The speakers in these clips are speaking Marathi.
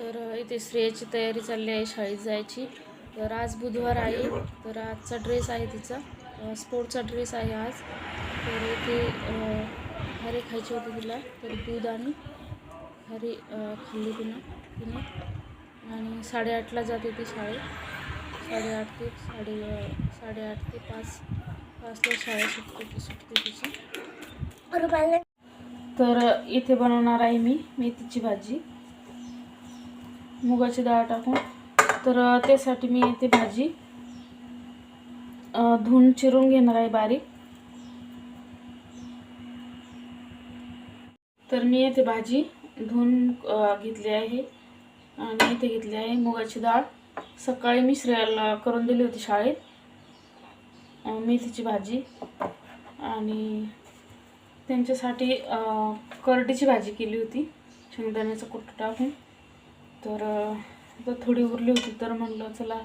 तर इथे श्रेयाची तयारी चालली आहे शाळेत जायची. तर आज बुधवार आहे. तर आजचा ड्रेस आहे तिचा. स्पोर्टचा ड्रेस आहे आज. तर इथे हरे खायचे होते तिला. तर दूध आणि हरी खाल्ली तिनं. तिने. आणि साडेआठला जाते ती शाळेत. साडेआठ ते साडे साडेआठ ते पाच पाचला शाळा सुटते सुटते तिची. तर इथे बनवणार आहे मी मेथीची भाजी. मुगाची डाळ टाकून. तर त्यासाठी मी ते भाजी. धुऊन धुवून चिरून घेणार आहे बारीक. तर मी येथे भाजी धुवून घेतली आहे. आणि इथे घेतली आहे मुगाची डाळ. सकाळी मी श्रेयाला करून दिली होती शाळेत. मेथीची भाजी. आणि त्यांच्यासाठी करडीची भाजी केली होती. शेंगदाण्याचं कुट्ट टाकून. तर आता तर थोडी उरली होती तर म्हणलं चला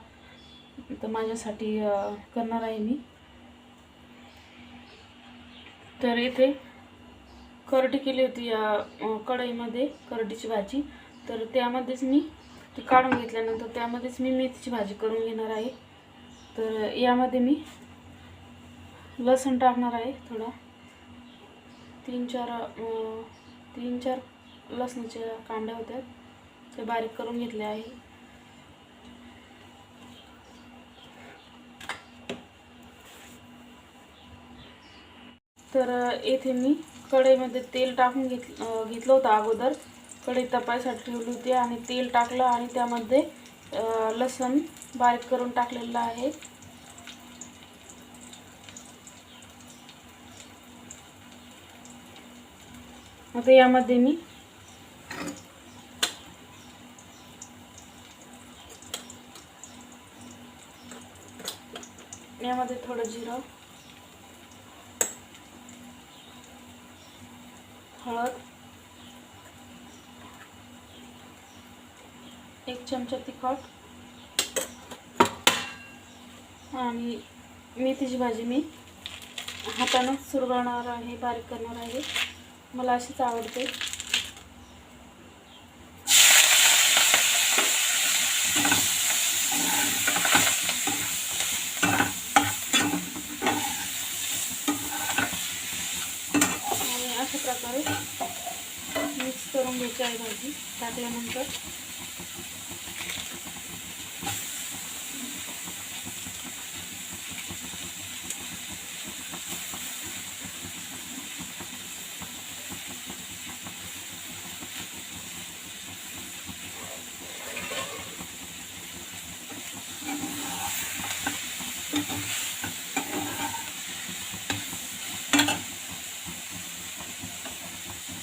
तर माझ्यासाठी करणार आहे मी. तर इथे करडी केली होती या कढईमध्ये करडीची भाजी. तर त्यामध्येच मी ती काढून घेतल्यानंतर त्यामध्येच मी मेथीची भाजी करून घेणार आहे. तर यामध्ये मी लसूण टाकणार आहे थोडा. तीन चार तीन चार लसणाच्या कांड्या होत्या. ते बारीक करून घेतले आहे. तर येथे मी कढईमध्ये तेल टाकून घेत घेतलं होतं अगोदर. कढई तपायसाठी ठेवली होती आणि तेल टाकलं आणि त्यामध्ये लसूण बारीक करून टाकलेलं आहे. आता यामध्ये मी यामध्ये थोडं जिरं हळद एक चमचा तिखट आणि मेथीची भाजी मी हातानं सुरवणार आहे बारीक करणार आहे. मला अशीच आवडते आणि अशा प्रकारे मिक्स करून घ्यायची आहे भाजी टाकल्यानंतर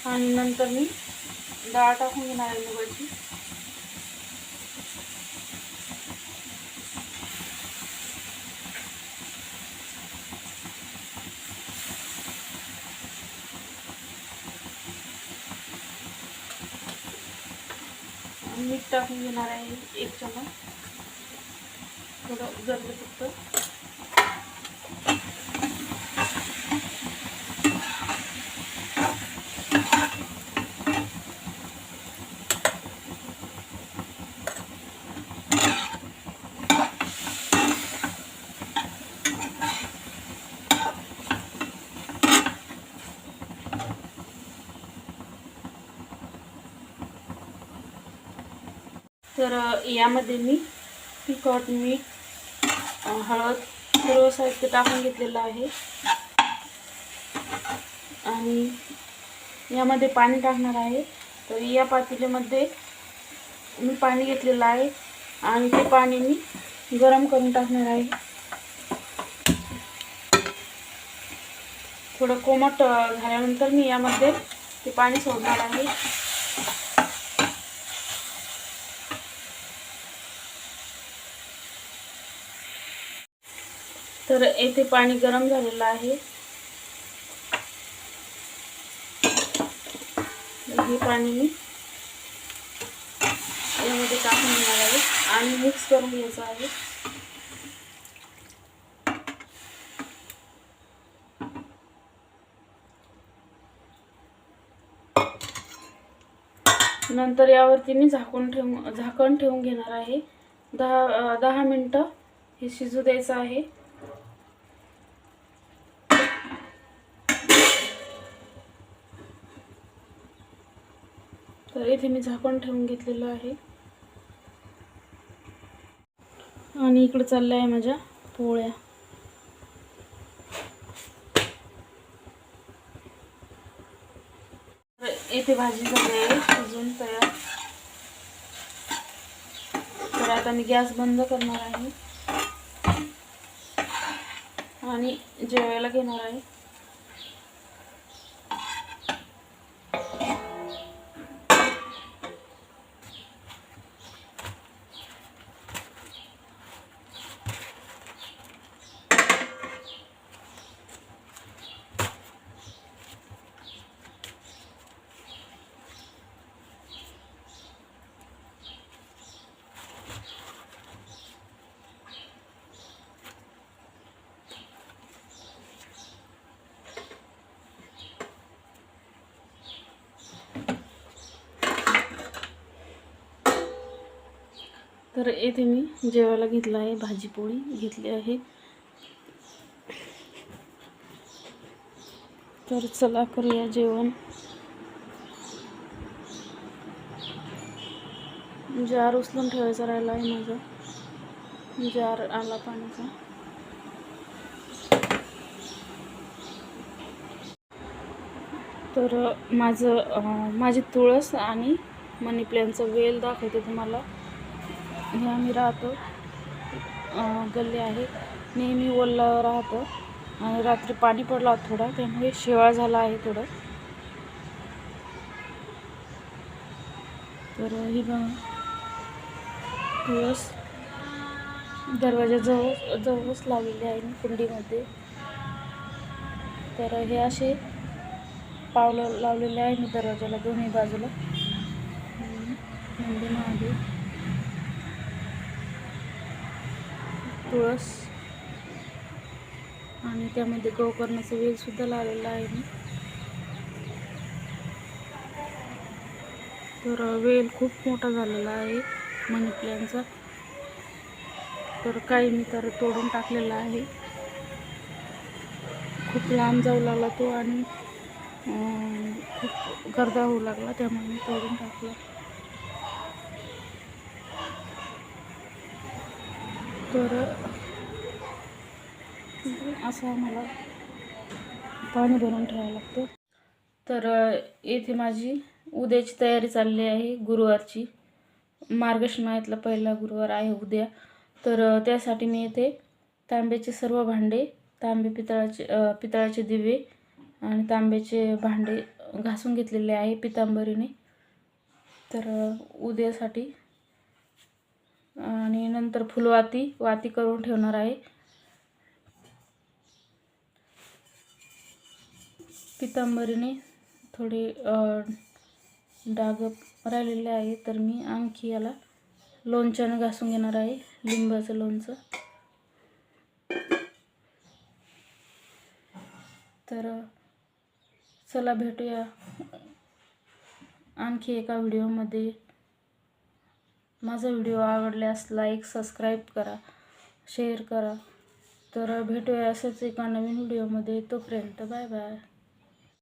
आणि नंतर मी डाळ टाकून घेणार आहे मुगाची आणि मीठ टाकून घेणार आहे एक चमच थोडं गरजे फक्त तर यामध्ये मी तिखट मीठ हळद सर्व साहित्य टाकून घेतलेलं आहे. आणि यामध्ये पाणी टाकणार आहे. तर या पातेल्यामध्ये मी पाणी घेतलेलं आहे आणि ते पाणी मी गरम करून टाकणार आहे. थोडं कोमट झाल्यानंतर मी यामध्ये ते पाणी सोडणार आहे. तर येथे पाणी गरम झालेलं आहे. हे पाणी मी यामध्ये टाकून घेणार आहे आणि मिक्स करून घ्यायचं आहे. नंतर यावरती मी झाकून ठेवून झाकण ठेवून घेणार आहे. दहा दहा मिनटं हे शिजू द्यायचं आहे. तर इथे मी झाकण ठेवून घेतलेलं आहे. आणि इकडे चालल्या आहे माझ्या पोळ्या. इथे येथे भाजी झाली आहे अजून तयार. तर आता मी गॅस बंद करणार आहे. आणि जेवायला घेणार आहे. तर येथे मी जेवायला घेतलं आहे भाजीपोळी घेतली आहे. तर चला करूया जेवण. जार उचलून ठेवायचा राहिला आहे माझा. जार आला पाण्याचा. तर माझं माझी तुळस आणि मनी प्लॅनचं वेल दाखवते तुम्हाला. हे आम्ही राहतो. गल्ली आहे. नेहमी ओलं राहतं. आणि रात्री पाणी पडला थोडा त्यामुळे शेवाळ झाला आहे थोडं. तर ही बघा. तुळस. दरवाजाजवळ जवळच लावलेली आहे मी कुंडीमध्ये. तर हे असे पावलं लावलेले आहे मी दरवाजाला दोन्ही बाजूला. तुळस. आणि त्यामध्ये गोकर्णाचं वेल सुद्धा लावलेला आहे मी. तर वेल खूप मोठा झालेला आहे मनी प्लॅनचा तर काही मी तर तोडून टाकलेला आहे. खूप लांब जाऊ लागला तो आणि खूप गर्दा होऊ लागला त्यामुळे मी तोडून टाकला. तर असं आम्हाला पाणी भरून ठेवावं लागतं. तर येथे माझी उद्याची तयारी चालली आहे गुरुवारची. मार्गशीर महिन्यातला पहिला गुरुवार आहे उद्या. तर त्यासाठी मी येथे तांब्याचे सर्व भांडे तांबे पितळाचे पितळाचे दिवे आणि तांब्याचे भांडे घासून घेतलेले आहे पितांबरीने. तर उद्यासाठी आणि नंतर फुलवाती वाती करून ठेवणार आहे. पितांबरीने थोडे डाग राहिलेले आहे तर मी आणखी याला लोणच्यानं घासून घेणार आहे लिंबाचं लोणचं. तर चला भेटूया आणखी एका व्हिडिओमध्ये. माझा व्हिडिओ आवडल्यास लाईक सबस्क्राईब करा शेअर करा. तर भेटूया असंच एका नवीन व्हिडिओमध्ये. तोपर्यंत बाय बाय.